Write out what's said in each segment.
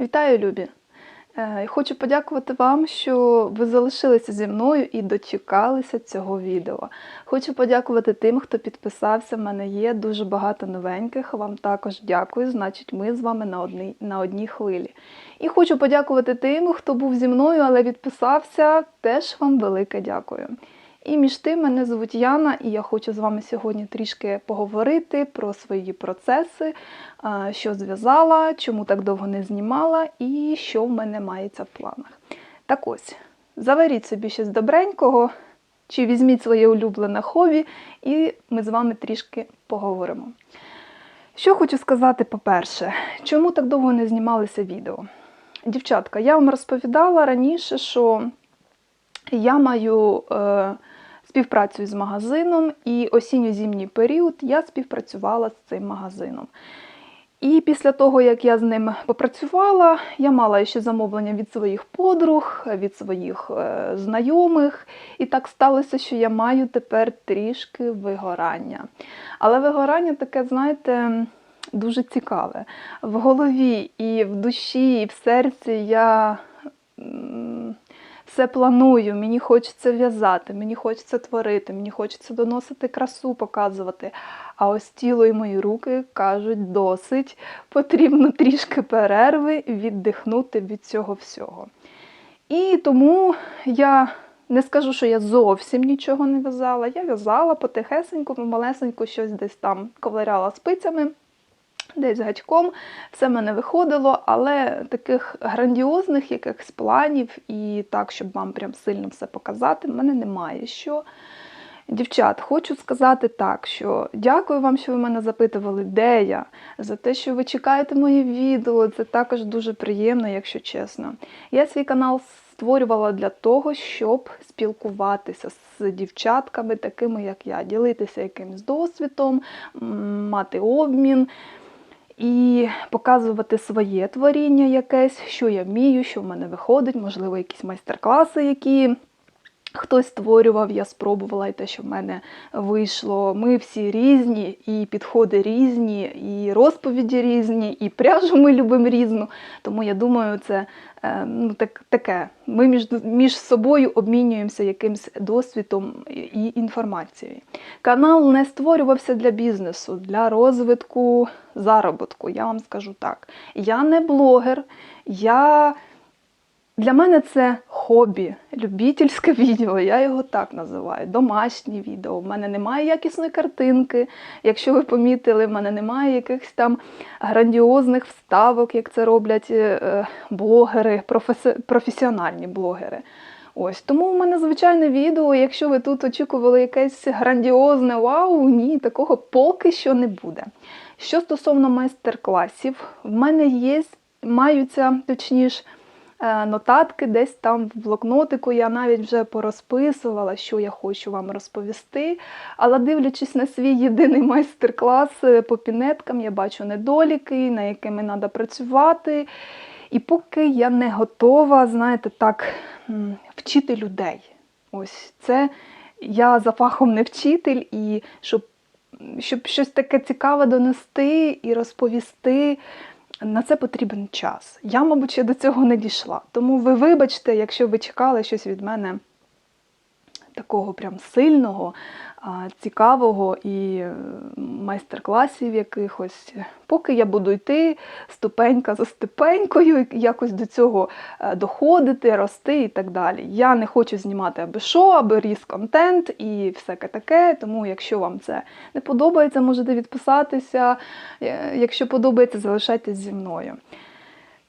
Вітаю, любі! Е, Хочу подякувати вам, що ви залишилися зі мною і дочекалися цього відео. Хочу подякувати тим, хто підписався. В мене є дуже багато новеньких. Вам також дякую. Значить, ми з вами на одній, на одній хвилі. І хочу подякувати тим, хто був зі мною, але відписався. Теж вам велике дякую. І між тим мене звуть Яна, і я хочу з вами сьогодні трішки поговорити про свої процеси, що зв'язала, чому так довго не знімала і що в мене мається в планах. Так ось, заваріть собі щось добренького, чи візьміть своє улюблене хобі, і ми з вами трішки поговоримо. Що хочу сказати, по-перше, чому так довго не знімалися відео? Дівчатка, я вам розповідала раніше, що я маю е, співпрацю з магазином, і осінньо-зимній період я співпрацювала з цим магазином. І після того, як я з ним попрацювала, я мала ще замовлення від своїх подруг, від своїх е, знайомих. І так сталося, що я маю тепер трішки вигорання. Але вигорання таке, знаєте, дуже цікаве. В голові і в душі, і в серці я. Все планую, мені хочеться в'язати, мені хочеться творити, мені хочеться доносити красу, показувати. А ось тіло і мої руки кажуть, досить, потрібно трішки перерви, віддихнути від цього всього. І тому я не скажу, що я зовсім нічого не в'язала. Я в'язала потихесеньку, помалесеньку щось десь там ковиряла спицями десь гачком, все в мене виходило, але таких грандіозних якихось планів і так, щоб вам прям сильно все показати, в мене немає. Що Дівчат, хочу сказати так, що дякую вам, що ви мене запитували, де я, за те, що ви чекаєте мої відео. Це також дуже приємно, якщо чесно. Я свій канал створювала для того, щоб спілкуватися з дівчатками, такими як я, ділитися якимось досвідом, мати обмін і показувати своє творіння якесь, що я вмію, що в мене виходить, можливо, якісь майстер-класи, які хтось створював, я спробувала і те, що в мене вийшло. Ми всі різні, і підходи різні, і розповіді різні, і пряжу ми любимо різну. Тому я думаю, це е, ну, так, таке. Ми між, між собою обмінюємося якимсь досвідом і інформацією. Канал не створювався для бізнесу, для розвитку заробітку. Я вам скажу так. Я не блогер, я. Для мене це хобі, любительське відео, я його так називаю, домашнє відео. У мене немає якісної картинки. Якщо ви помітили, в мене немає якихось там грандіозних вставок, як це роблять е, блогери, професі... професіональні блогери. Ось тому в мене звичайне відео. Якщо ви тут очікували якесь грандіозне вау, ні, такого поки що не буде. Що стосовно майстер-класів, в мене є, маються, точніше, нотатки десь там в блокнотику. Я навіть вже порозписувала, що я хочу вам розповісти. Але дивлячись на свій єдиний майстер-клас е, по пінеткам, я бачу недоліки, на якими треба працювати. І поки я не готова, знаєте, так, вчити людей. Ось це я за фахом не вчитель, і щоб, щоб щось таке цікаве донести і розповісти, на це потрібен час. Я, мабуть, ще до цього не дійшла. Тому ви вибачте, якщо ви чекали щось від мене такого прям сильного, цікавого і е, майстер-класів якихось. Поки я буду йти ступенька за ступенькою, якось до цього е, доходити, рости і так далі. Я не хочу знімати аби що, аби ріс контент і всяке таке. Тому, якщо вам це не подобається, можете відписатися. Е, Якщо подобається, залишайтесь зі мною.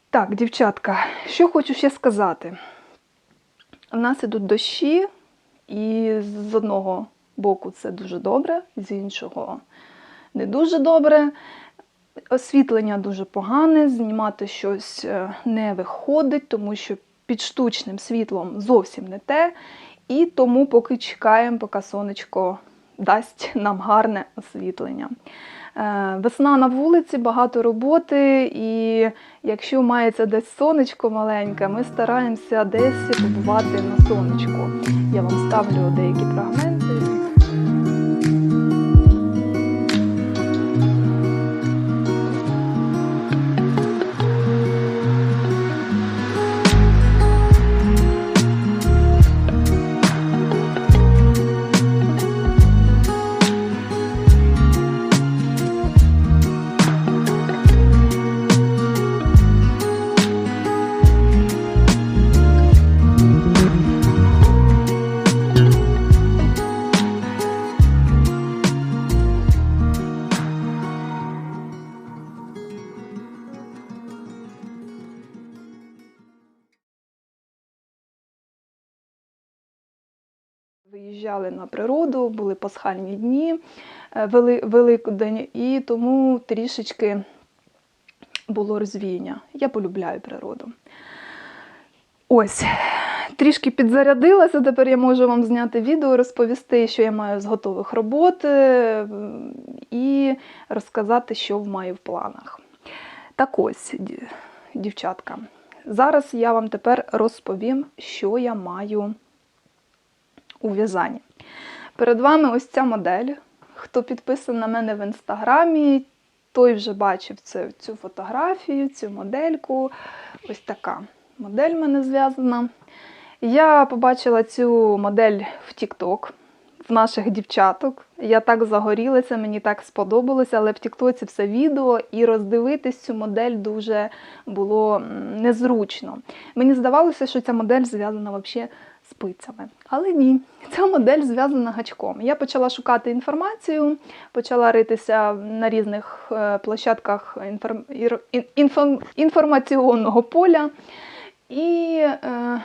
Так, дівчатка, що хочу ще сказати. У нас ідуть дощі, і з одного боку це дуже добре, з іншого не дуже добре. Освітлення дуже погане, знімати щось е, не виходить, тому що під штучним світлом зовсім не те. І тому поки чекаємо, поки сонечко дасть нам гарне освітлення. Е, Весна на вулиці, багато роботи, і якщо мається десь сонечко маленьке, ми стараємося десь побувати на сонечку. Я вам ставлю деякі фрагменти. Виїжджали на природу, були пасхальні дні, е, Вели, Великдень, і тому трішечки було розвіяння. Я полюбляю природу. Ось, трішки підзарядилася. Тепер я можу вам зняти відео, розповісти, що я маю з готових робот, е, і розказати, що маю в планах. Так ось, дівчатка, зараз я вам тепер розповім, що я маю у в'язанні. Перед вами ось ця модель. Хто підписаний на мене в інстаграмі, той вже бачив це, цю фотографію, цю модельку. Ось така модель в мене зв'язана. Я побачила цю модель в TikTok в наших дівчаток. Я так загорілася, мені так сподобалося, але в Тіктоці все відео і роздивитись цю модель дуже було незручно. Мені здавалося, що ця модель зв'язана взагалі спицями. Але ні, ця модель зв'язана гачком. Я почала шукати інформацію, почала ритися на різних е, площадках інформаційного поля. І е,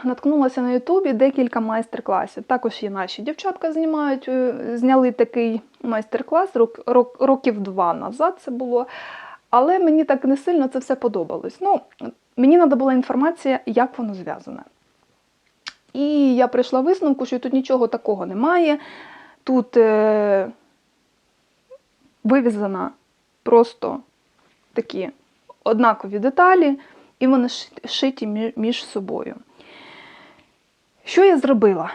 наткнулася на Ютубі декілька майстер-класів. Також і наші дівчатка знімають, е, зняли такий майстер-клас рок, рок, років два назад це було. Але мені так не сильно це все подобалось. Ну, мені треба була інформація, як воно зв'язане. І я прийшла висновку, що тут нічого такого немає. Тут е, вивізана просто такі однакові деталі, і вони шиті між собою. Що я зробила?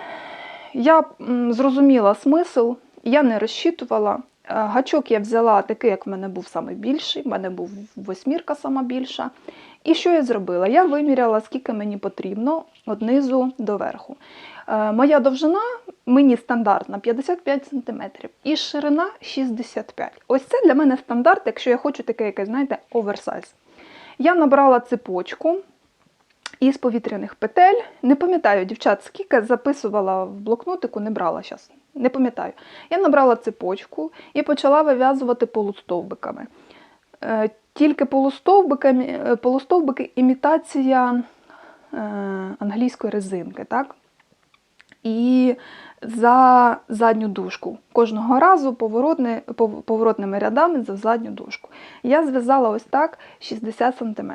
Я зрозуміла смисл, я не розчитувала. Е, Гачок я взяла такий, як в мене був самий більший, в мене був восьмірка сама більша. І що я зробила? Я виміряла, скільки мені потрібно від низу до верху. Е, Моя довжина мені стандартна 55 см і ширина 65 Ось це для мене стандарт, якщо я хочу таке, якесь, знаєте, оверсайз. Я набрала цепочку із повітряних петель. Не пам'ятаю, дівчат, скільки записувала в блокнотику, не брала зараз. Не пам'ятаю. Я набрала цепочку і почала вив'язувати полустовбиками. Е, Тільки е, полустовбики імітація е, англійської резинки, так? І за задню дужку. Кожного разу поворотни, поворотними рядами за задню дужку. Я зв'язала ось так 60 см.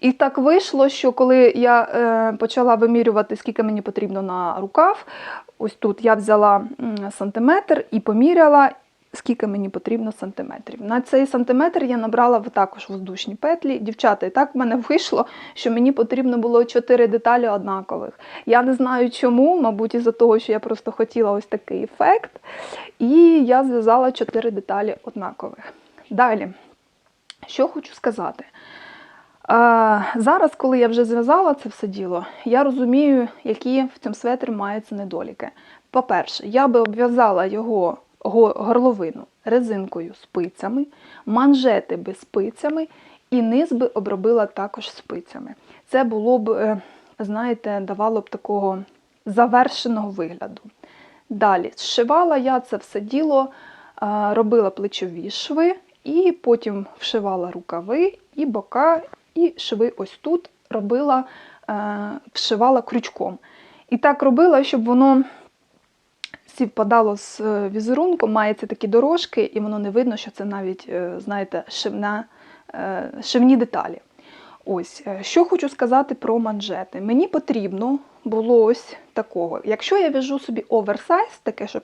І так вийшло, що коли я е, почала вимірювати, скільки мені потрібно на рукав, ось тут я взяла сантиметр і поміряла, скільки мені потрібно сантиметрів. На цей сантиметр я набрала також воздушні петлі. Дівчата, і так в мене вийшло, що мені потрібно було 4 деталі однакових. Я не знаю чому, мабуть, із-за того, що я просто хотіла ось такий ефект. І я зв'язала 4 деталі однакових. Далі, що хочу сказати. Зараз, коли я вже зв'язала це все діло, я розумію, які в цьому светрі маються недоліки. По-перше, я би обв'язала його горловину резинкою спицями, манжети би спицями, і низ би обробила також спицями. Це було б, е, знаєте, давало б такого завершеного вигляду. Далі зшивала я це все діло, робила плечові шви, і потім вшивала рукави і бока, і шви ось тут робила, е, вшивала крючком. І так робила, щоб воно співпадало з візерунку, візерунком, мається такі дорожки, і воно не видно, що це навіть, е, знаєте, шивна, е, шивні деталі. Ось, е, що хочу сказати про манжети. Мені потрібно було ось такого. Якщо я в'яжу собі оверсайз, таке, що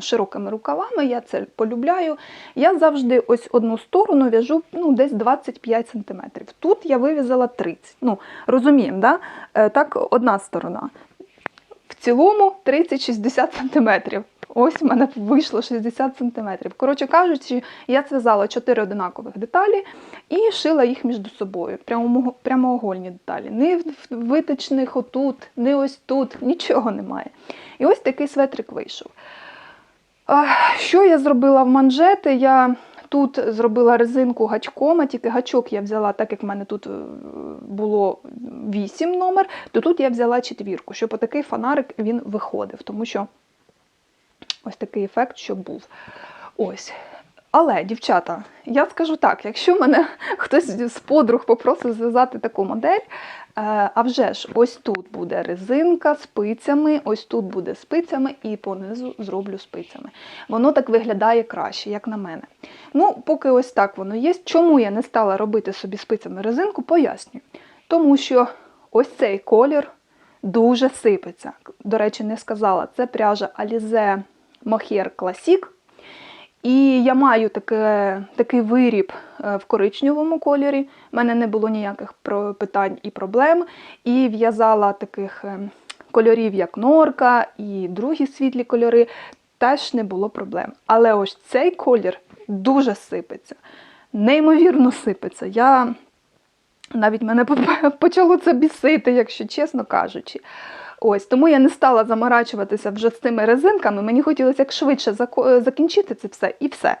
широкими рукавами, я це полюбляю. Я завжди ось одну сторону в'яжу ну, десь 25 см. Тут я вив'язала 30 Ну, розуміємо, да? Е, так, одна сторона. В цілому 30-60 см. Ось в мене вийшло 60 см. Коротше кажучи, я зв'язала 4 одинакових деталі і шила їх між собою. Прямоугольні деталі. Ні в- виточних отут, ні ось тут, нічого немає. І ось такий светрик вийшов. Що я зробила в манжети? Я тут зробила резинку гачком, а тільки гачок я взяла, так як в мене тут е, було 8 номер, то тут я взяла четвірку, щоб отакий фонарик він виходив, тому що ось такий ефект, щоб був. Ось. Але, дівчата, я скажу так: якщо мене хтось з подруг попросив зв'язати таку модель, е, а вже ж, ось тут буде резинка спицями, ось тут буде спицями, і понизу зроблю спицями. Воно так виглядає краще, як на мене. Ну, поки ось так воно є. Чому я не стала робити собі спицями резинку, пояснюю. Тому що ось цей колір дуже сипеться. До речі, не сказала, це пряжа Alize Mohair Classic. І я маю таке, такий виріб е, в коричневому кольорі. У мене не було ніяких питань і проблем. І в'язала таких е, кольорів, як норка, і другі світлі кольори, теж не було проблем. Але ось цей колір дуже сипеться, неймовірно сипеться. Я навіть мене почало це бісити, якщо чесно кажучи. Ось тому я не стала заморачуватися вже з цими резинками. Мені хотілося як швидше закінчити це все і все.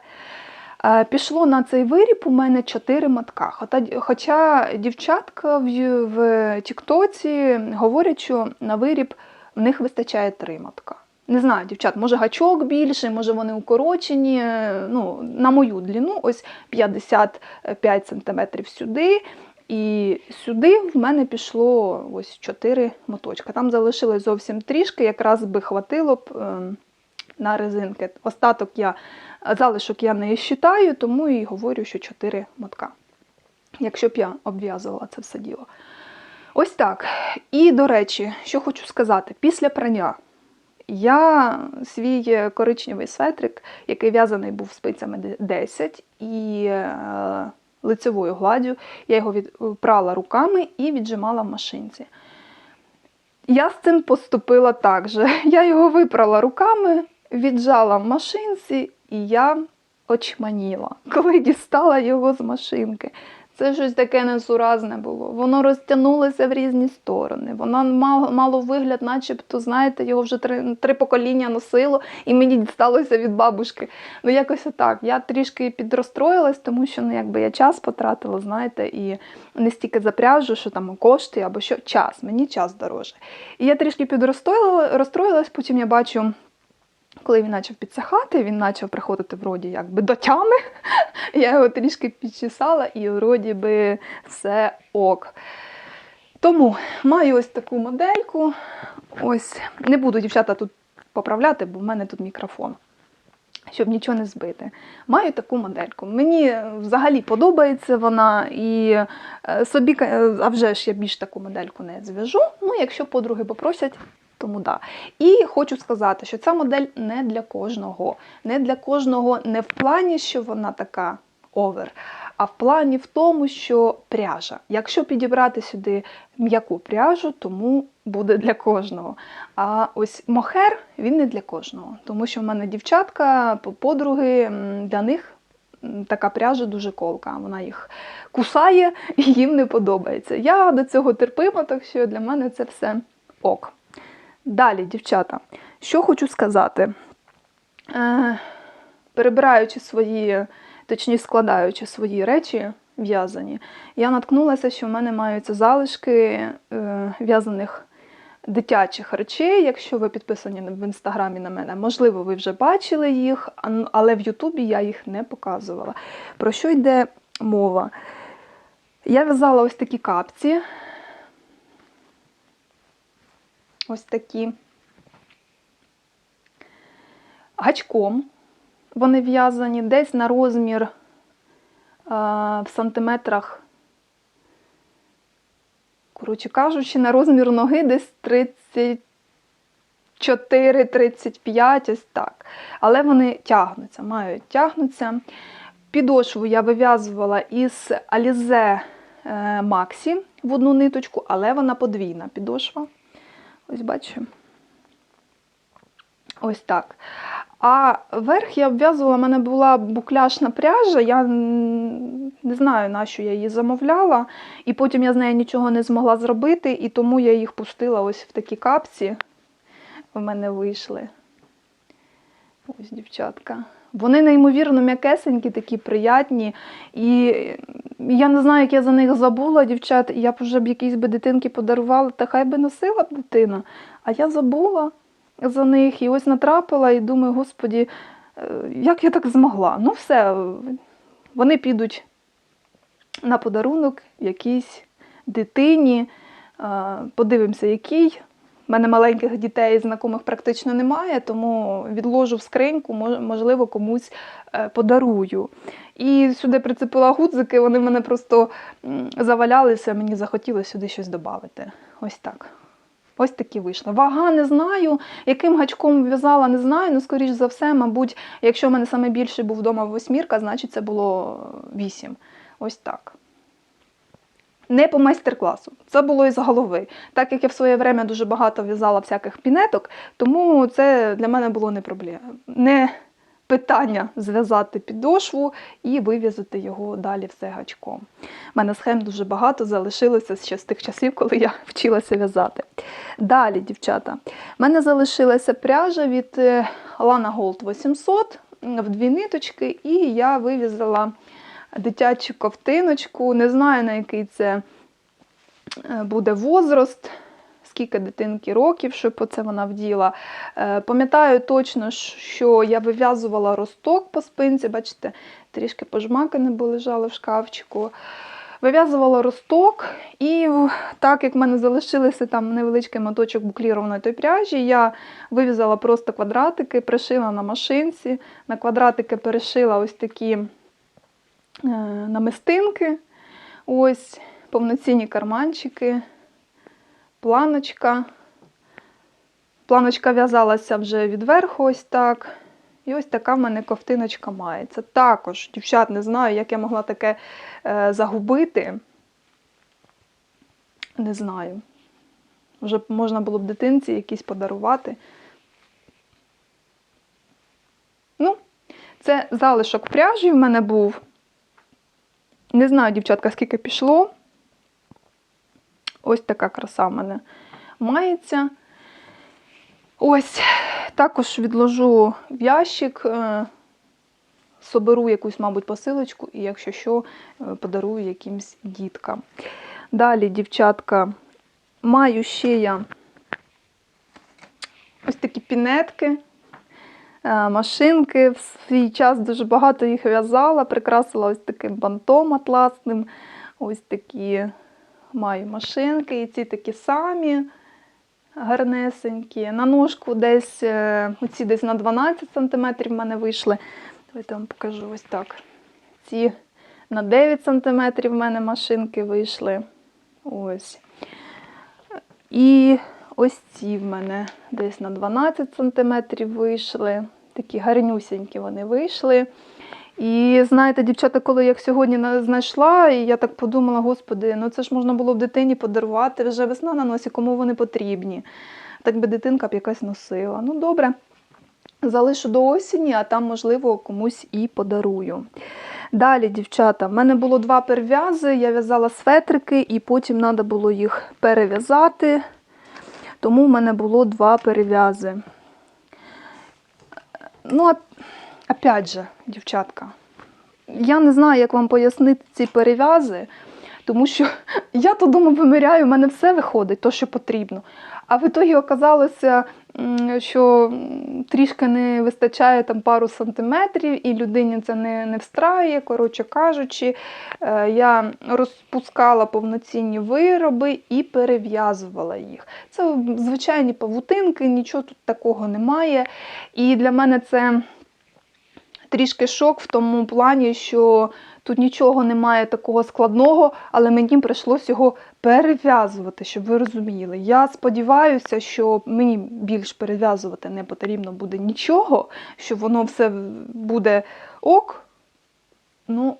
Е, Пішло на цей виріб у мене 4 мотка. Хоча, дівчатка в, Тіктоці говорять, що на виріб в них вистачає 3 мотка. Не знаю, дівчат, може гачок більший, може вони укорочені. е, Ну, на мою длину, ось 55 см сюди. І сюди в мене пішло ось 4 моточка. Там залишилось зовсім трішки, якраз би хватило б ем, на резинки. Остаток я, залишок я не считаю, тому і говорю, що 4 мотка. Якщо б я обв'язувала це все діло. Ось так. І, до речі, що хочу сказати, після прання я свій коричневий светрик, який в'язаний був спицями де- 10 і е, лицевою гладдю, я його відпрала руками і віджимала в машинці. Я з цим поступила так же. Я його випрала руками, віджала в машинці, і я очманіла, коли дістала його з машинки. Це щось таке несуразне було. Воно розтягнулося в різні сторони. Воно мало, мало вигляд, начебто, знаєте, його вже три, три покоління носило, і мені дісталося від бабушки. Ну, якось отак. Я трішки підрозстроїлась, тому що ну, якби я час потратила, знаєте, і не стільки за пряжу, що там кошти або що час. Мені час дороже. І я трішки підрозстроїла- розстроїлась, потім я бачу. Коли він почав підсихати, він почав приходити вроді якби до тями. Я його трішки підчесала і вроді би все ок. Тому маю ось таку модельку. Ось не буду дівчата тут поправляти, бо в мене тут мікрофон, щоб нічого не збити. Маю таку модельку. Мені взагалі подобається вона, і е, собі, а вже ж я більш таку модельку не зв'яжу. Ну, якщо подруги попросять, тому да. І хочу сказати, що ця модель не для кожного. Не для кожного не в плані, що вона така овер, а в плані в тому, що пряжа. Якщо підібрати сюди м'яку пряжу, тому буде для кожного. А ось мохер він не для кожного, тому що в мене дівчатка, по- подруги, для них така пряжа дуже колка. Вона їх кусає і їм не подобається. Я до цього терпима, так що для мене це все ок. Далі, дівчата, що хочу сказати. Е, перебираючи свої, точніше складаючи свої речі в'язані, я наткнулася, що в мене маються залишки е, в'язаних дитячих речей. Якщо ви підписані в інстаграмі на мене, можливо, ви вже бачили їх, але в Ютубі я їх не показувала. Про що йде мова? Я в'язала ось такі капці. Ось такі. Гачком вони в'язані десь на розмір е, в сантиметрах. Коротше кажучи, на розмір ноги десь 34-35, ось так. Але вони тягнуться, мають тягнуться. Підошву я вив'язувала із Alize е, Maxi в одну ниточку, але вона подвійна підошва. Ось бачу. Ось так. А верх я обв'язувала, в мене була букляшна пряжа, я не знаю, на що я її замовляла, і потім я з нею нічого не змогла зробити, і тому я їх пустила ось в такі капці. В мене вийшли. Ось, дівчатка. Вони неймовірно м'якесенькі, такі приятні. І я не знаю, як я за них забула, дівчат. Я б вже б якійсь би дитинки подарувала, та хай би носила б дитина. А я забула за них і ось натрапила і думаю, господі, Е, Як я так змогла? Ну, все, вони підуть на подарунок якійсь дитині. Е, Подивимося, який. У мене маленьких дітей знайомих практично немає, тому відложу в скриньку, можливо, комусь е, подарую. І сюди прицепила гудзики, вони в мене просто завалялися, мені захотілося сюди щось додати. Ось так. Ось такі вийшли. Вага не знаю, яким гачком в'язала, не знаю. Ну, скоріш за все, мабуть, якщо в мене саме більший був вдома восьмірка, значить це було вісім. Ось так. Не по майстер-класу. Це було із голови. Так як я в своє время дуже багато в'язала всяких пінеток, тому це для мене було не проблема. Не питання зв'язати підошву і вив'язати його далі все гачком. У мене схем дуже багато залишилося ще з тих часів, коли я вчилася в'язати. Далі, дівчата, в мене залишилася пряжа від е, Lana Gold 800 в дві ниточки, і я вив'язала дитячу ковтиночку. Не знаю, на який це е, буде возраст, скільки дитинки років, щоб оце вона вділа. Е, Пам'ятаю точно, що я вив'язувала росток по спинці, бачите, трішки пожмакане, бо лежали в шкафчику. Вив'язувала росток, і так як в мене залишилися там невеличкий моточок буклірованої той пряжі, я вив'язала просто квадратики, пришила на машинці. На квадратики перешила ось такі намистинки, ось повноцінні карманчики, планочка. Планочка в'язалася вже відверху, ось так. І ось така в мене ковтиночка мається. Також, дівчат, не знаю, як я могла таке е, загубити. Не знаю. Вже можна було б дитинці якісь подарувати. Ну, це залишок пряжі в мене був. Не знаю, дівчатка, скільки пішло. Ось така краса в мене мається. Ось, також відложу в ящик, е, соберу якусь, мабуть, посилочку, і якщо що, е, подарую якимсь діткам. Далі, дівчатка, маю ще я ось такі пінетки, машинки. В свій час дуже багато їх в'язала, прикрасила ось таким бантом атласним. Ось такі маю машинки, і ці такі самі гарнесенькі. На ножку десь, е, оці десь на 12 см в мене вийшли. Давайте вам покажу ось так. Ці на 9 см в мене машинки вийшли. Ось. І ось ці в мене десь на 12 см вийшли. Такі гарнюсінькі вони вийшли. І знаєте, дівчата, коли я їх сьогодні знайшла, і я так подумала, господи, ну це ж можна було б дитині подарувати, вже весна на носі, кому вони потрібні. Так би дитинка б якась носила. Ну, добре, залишу до осені, а там, можливо, комусь і подарую. Далі, дівчата, в мене було два перев'язи, я в'язала светрики, і потім треба було їх перев'язати. Тому в мене було два перев'язи. Ну, опять же, дівчатка, я не знаю, як вам пояснити ці перев'язи, тому що я то дома виміряю, в мене все виходить, то, що потрібно. А в ітогі оказалося, що трішки не вистачає там пару сантиметрів, і людині це не, не встрає. Коротше кажучи, е, я розпускала повноцінні вироби і перев'язувала їх. Це звичайні павутинки, нічого тут такого немає. І для мене це трішки шок в тому плані, що тут нічого немає такого складного, але мені прийшлось його перев'язувати, щоб ви розуміли. Я сподіваюся, що мені більш перев'язувати не потрібно буде нічого, що воно все буде ок. Ну,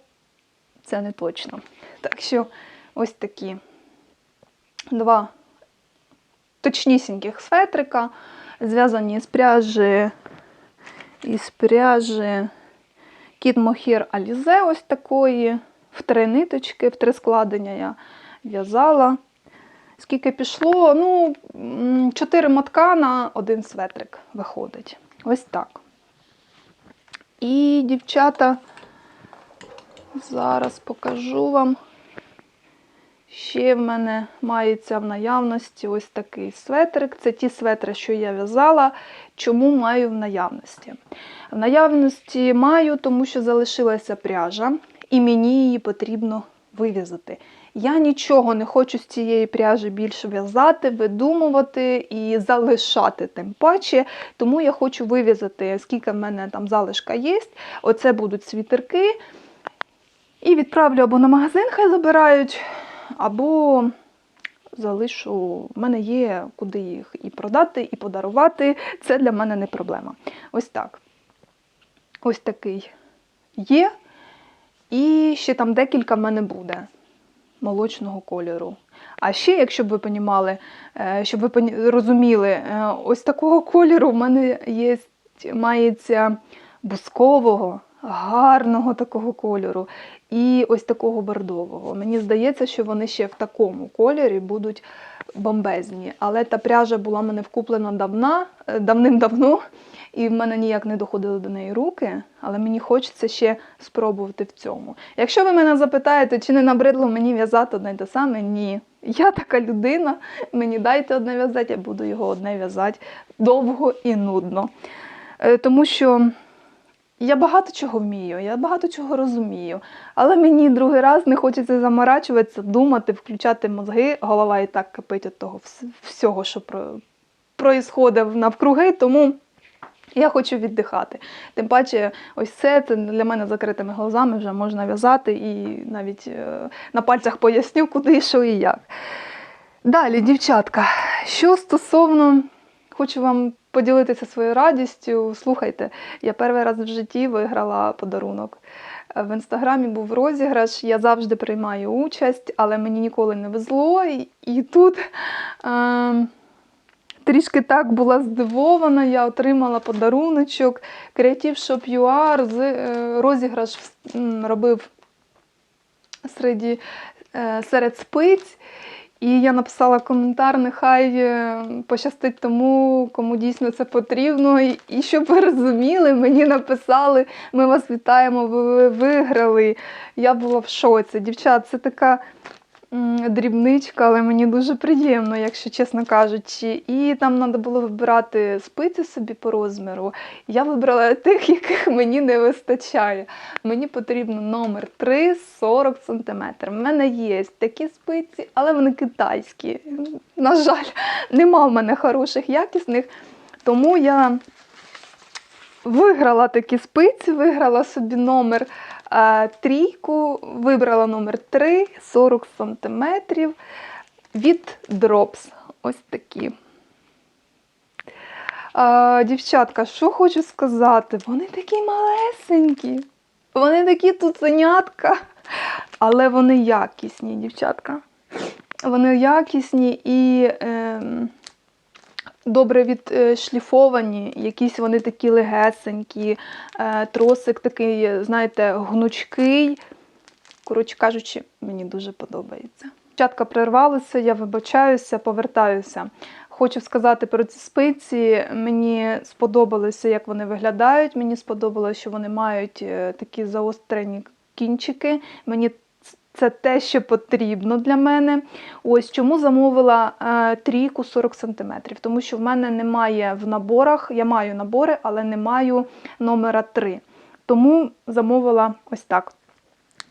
це не точно. Так що ось такі два точнісіньких светрика, зв'язані з пряжі із пряжі Кіт Мохір Алізе ось такої. В три ниточки, в три складення я в'язала. Скільки пішло? Ну, чотири мотка на один светрик виходить. Ось так. І, дівчата, зараз покажу вам Ще в мене мається в наявності ось такий светрик. Це ті светри, що я в'язала. Чому маю в наявності? В наявності маю, тому що залишилася пряжа, і мені її потрібно вив'язати. Я нічого не хочу з цієї пряжі більше в'язати, видумувати і залишати тим паче. Тому я хочу вив'язати, скільки в мене там залишка є. Оце будуть світерки. І відправлю або на магазин, хай забирають, або залишу. В мене є куди їх і продати, і подарувати. Це для мене не проблема. Ось так. Ось такий є. І ще там декілька в мене буде молочного кольору. А ще, якщо б ви понімали, е, щоб ви розуміли, е, ось такого кольору в мене є, мається бускового, гарного такого кольору, і ось такого бордового. Мені здається, що вони ще в такому кольорі будуть бомбезні. Але та пряжа була мене вкуплена давна, е, давним-давно, і в мене ніяк не доходили до неї руки, але мені хочеться ще спробувати в цьому. Якщо ви мене запитаєте, чи не набридло мені в'язати одне й те саме, ні. Я така людина, мені дайте одне в'язати, я буду його одне в'язати довго і нудно. Е, Тому що я багато чого вмію, я багато чого розумію, але мені другий раз не хочеться заморачуватися, думати, включати мозги. Голова і так кипить від того всього, що про... проїсходить навкруги, тому я хочу віддихати. Тим паче, ось це, це для мене закритими глазами вже можна в'язати і навіть е, на пальцях поясню, куди, що і як. Далі, дівчатка, що стосовно, хочу вам поділитися своєю радістю. Слухайте, я перший раз в житті виграла подарунок. Е, В інстаграмі був розіграш, я завжди приймаю участь, але мені ніколи не везло. І, і тут е, трішки так була здивована, я отримала подаруночок. Creative Shop UR з е, розіграш робив серед, серед спиць. І я написала коментар, нехай е, пощастить тому, кому дійсно це потрібно. І, щоб ви розуміли, мені написали, ми вас вітаємо, ви, ви виграли. Я була в шоці. Дівчат, це така дрібничка, але мені дуже приємно, якщо чесно кажучи. І там треба було вибирати спиці собі по розміру. Я вибрала тих, яких мені не вистачає. Мені потрібно номер 3 40 см. У мене є такі спиці, але вони китайські. На жаль, нема в мене хороших, якісних. Тому я виграла такі спиці, виграла собі номер трійку, вибрала номер 3 40 см від Drops. Ось такі. Дівчатка, що хочу сказати? Вони такі малесенькі. Вони такі туценятка, але вони якісні, дівчатка. Вони якісні і ем, добре відшліфовані, якісь вони такі легесенькі, е, тросик такий, знаєте, гнучкий. Коротше кажучи, мені дуже подобається. Дівчатка прервалися, я вибачаюся, повертаюся. Хочу сказати про ці спиці. Мені сподобалося, як вони виглядають. Мені сподобалося, що вони мають е, такі заострені кінчики. Мені це те, що потрібно для мене. Ось чому замовила е, трійку 40 см. Тому що в мене немає в наборах, я маю набори, але не маю номера 3. Тому замовила ось так.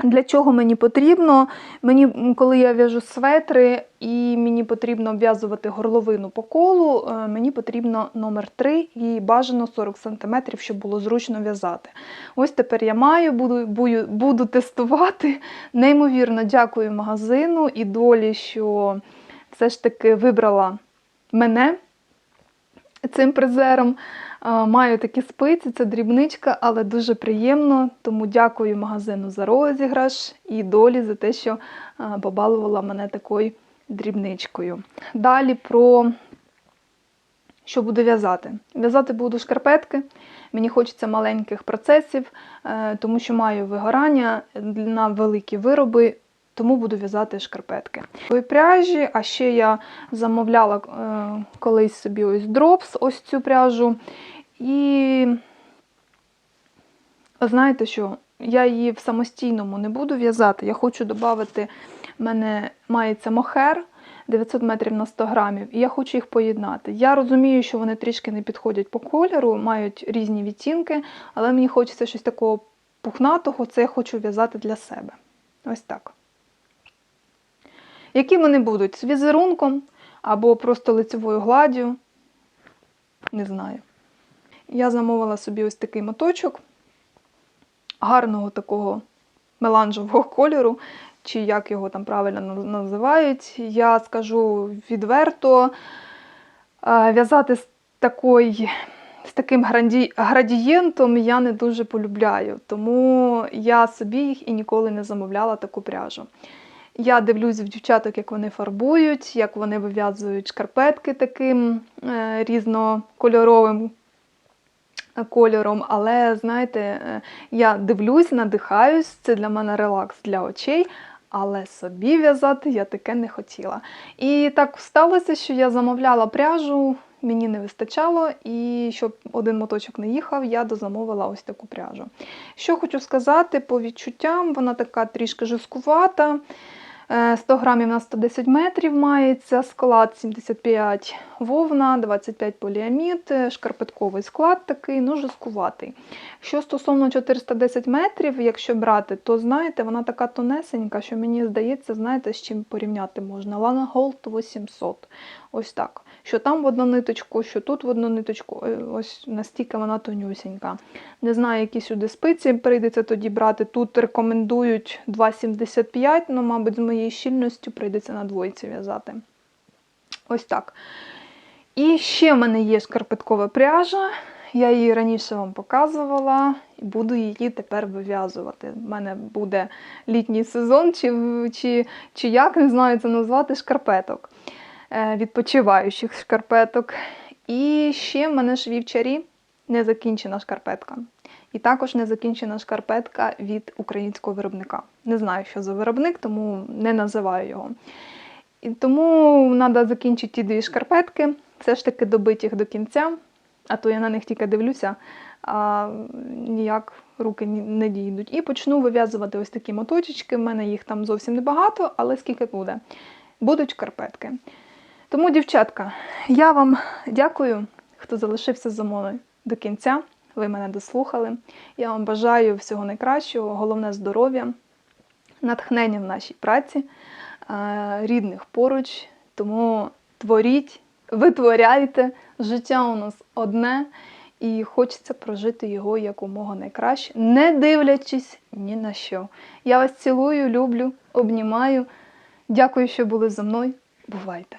Для чого мені потрібно? Мені, коли я в'яжу светри і мені потрібно обв'язувати горловину по колу, е, мені потрібно номер 3 і бажано 40 см, щоб було зручно в'язати. Ось тепер я маю, буду, буду, буду тестувати. Неймовірно дякую магазину і долі, що все ж таки вибрала мене цим призером. Маю такі спиці, це дрібничка, але дуже приємно. Тому дякую магазину за розіграш і долі за те, що побалувала мене такою дрібничкою. Далі про що буду в'язати. В'язати буду шкарпетки. Мені хочеться маленьких процесів, е, тому що маю вигорання на великі вироби. Тому буду в'язати шкарпетки. Пряжі, а ще я замовляла е, колись собі ось дропс, ось цю пряжу. І знаєте що? я її в самостійному не буду в'язати. Я хочу додати, в мене мається мохер 900 метрів на 100 грамів, і я хочу їх поєднати. Я розумію, що вони трішки не підходять по кольору, мають різні відтінки, але мені хочеться щось такого пухнатого, це я хочу в'язати для себе. Ось так. Які вони будуть? З візерунком або просто лицевою гладдю. Не знаю. Я замовила собі ось такий моточок гарного такого меланжевого кольору, чи як його там правильно називають. Я скажу відверто, е, в'язати з такої. З таким градієнтом я не дуже полюбляю, тому я собі їх і ніколи не замовляла таку пряжу. Я дивлюсь в дівчаток, як вони фарбують, як вони вив'язують шкарпетки таким е, різнокольоровим е, кольором. Але знаєте, е, я дивлюсь, надихаюсь, це для мене релакс для очей. Але собі в'язати я таке не хотіла. І так сталося, що я замовляла пряжу, мені не вистачало, і щоб один моточок не їхав, я дозамовила ось таку пряжу. Що хочу сказати по відчуттям, вона така трішки жорсткувата. Е, 100 грамів на 110 метрів мається, склад 75 вовна, 25 поліамід, е, шкарпетковий склад такий, ну жорсткуватий. Що стосовно 410 метрів, якщо брати, то знаєте, вона така тонесенька, що мені здається, знаєте, з чим порівняти можна. Лана Голд 800. Ось так. Що там в одну ниточку, що тут в одну ниточку. Е, Ось настільки вона тонюсенька. Не знаю, які сюди спиці прийдеться тоді брати. Тут рекомендують 2,75, ну, мабуть, з моєю щільністю прийдеться на двойці в'язати. Ось так. І ще в мене є шкарпеткова пряжа. Я її раніше вам показувала і буду її тепер вив'язувати. У мене буде літній сезон, чи, чи, чи як не знаю це назвати, шкарпеток, відпочиваючих шкарпеток. І ще в мене ж вівчарі незакінчена шкарпетка. І також незакінчена шкарпетка від українського виробника. Не знаю, що за виробник, тому не називаю його. І тому треба закінчити ті дві шкарпетки, все ж таки добити їх до кінця, а то я на них тільки дивлюся, а ніяк руки не дійдуть. І почну вив'язувати ось такі моточечки. У мене їх там зовсім небагато, але скільки буде. Будуть шкарпетки. Тому, дівчатка, я вам дякую, хто залишився за мною до кінця. Ви мене дослухали. Я вам бажаю всього найкращого, головне здоров'я, натхнення в нашій праці, рідних поруч. Тому творіть, витворяйте. Життя у нас одне, і хочеться прожити його якомога найкраще, не дивлячись ні на що. Я вас цілую, люблю, обнімаю. Дякую, що були зі мною. Бувайте!